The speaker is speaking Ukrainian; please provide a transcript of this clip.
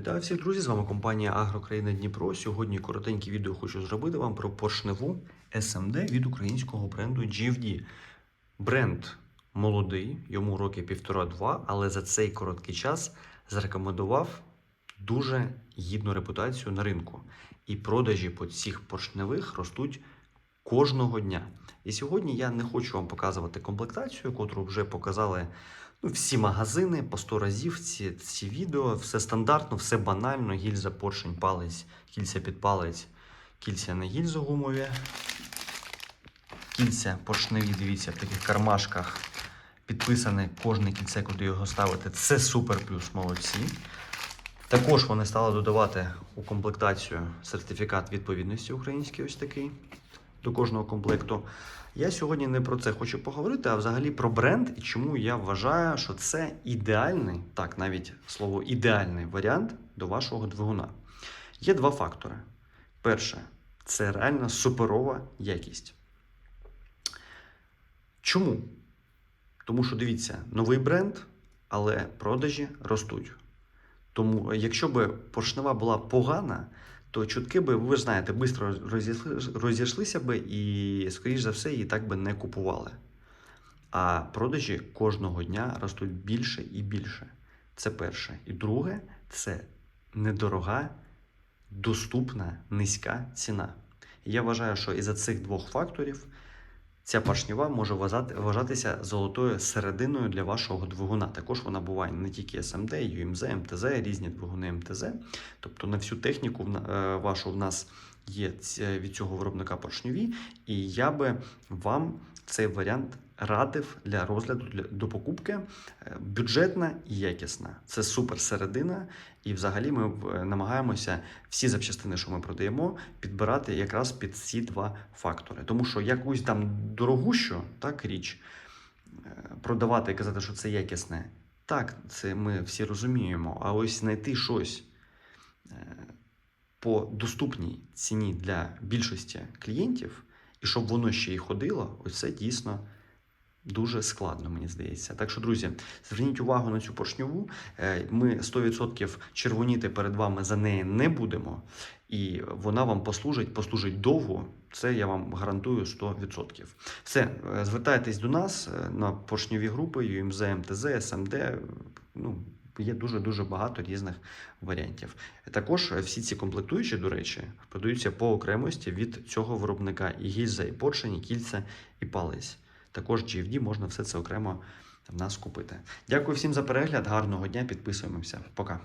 Вітаю всіх, друзі! З вами компанія Агрокраїна Дніпро. Сьогодні коротеньке відео хочу зробити вам про поршневу SMD від українського бренду GFD. Бренд молодий, йому роки півтора-два, але за цей короткий час зарекомендував дуже гідну репутацію на ринку. І продажі по цих поршневих ростуть кожного дня. І сьогодні я не хочу вам показувати комплектацію, котру вже показали ну, всі магазини по 100 разів. Ці, ці відео, все стандартно, все банально. Гільза, поршень, палець, кільця під палець, кільця на гільзу гумові. Кільця поршневі, дивіться, в таких кармашках підписане кожне кільце, куди його ставити. Це супер плюс молодці. Також вони стали додавати у комплектацію сертифікат відповідності український, ось такий до кожного комплекту. Я сьогодні не про це хочу поговорити, а взагалі про бренд і чому я вважаю, що це ідеальний, так, навіть слово ідеальний варіант до вашого двигуна. Є два фактори. Перше, це реально суперова якість. Чому? Тому що дивіться, новий бренд, але продажі ростуть. Тому, якщо б поршнева була погана, то чутки би, ви ж знаєте, швидко розійшлися би і, скоріш за все, її так би не купували. А продажі кожного дня ростуть більше і більше. Це перше. І друге, це недорога, доступна, низька ціна. І я вважаю, що із-за цих двох факторів ця поршньова може вважатися золотою серединою для вашого двигуна. Також вона буває не тільки SMD, UMZ, МТЗ, різні двигуни МТЗ. Тобто на всю техніку е, вашу в нас є від цього виробника поршневі, і я би вам цей варіант радив для розгляду для, до покупки Е, бюджетна і якісна. Це супер середина, і взагалі ми е, намагаємося всі запчастини, що ми продаємо, підбирати якраз під ці два фактори. Тому що якусь там дорогущу так річ е, продавати і казати, що це якісне. Так, це ми всі розуміємо. А ось знайти щось е, по доступній ціні для більшості клієнтів, і щоб воно ще й ходило, ось це дійсно дуже складно, мені здається. Так що, друзі, зверніть увагу на цю поршньову. Е, Ми 100% червоніти перед вами за неї не будемо, і вона вам послужить, послужить довго. Це я вам гарантую 100%. Все, е, звертайтесь до нас е, на поршньові групи UMZ, МТЗ, SMD. Ну, є дуже-дуже багато різних варіантів. Також е, всі ці комплектуючі, до речі, продаються по окремості від цього виробника. І гільза, і поршень, і кільця, і палець. Також GFD можна все це окремо в нас купити. Дякую всім за перегляд. Гарного дня. Підписуємося. Пока.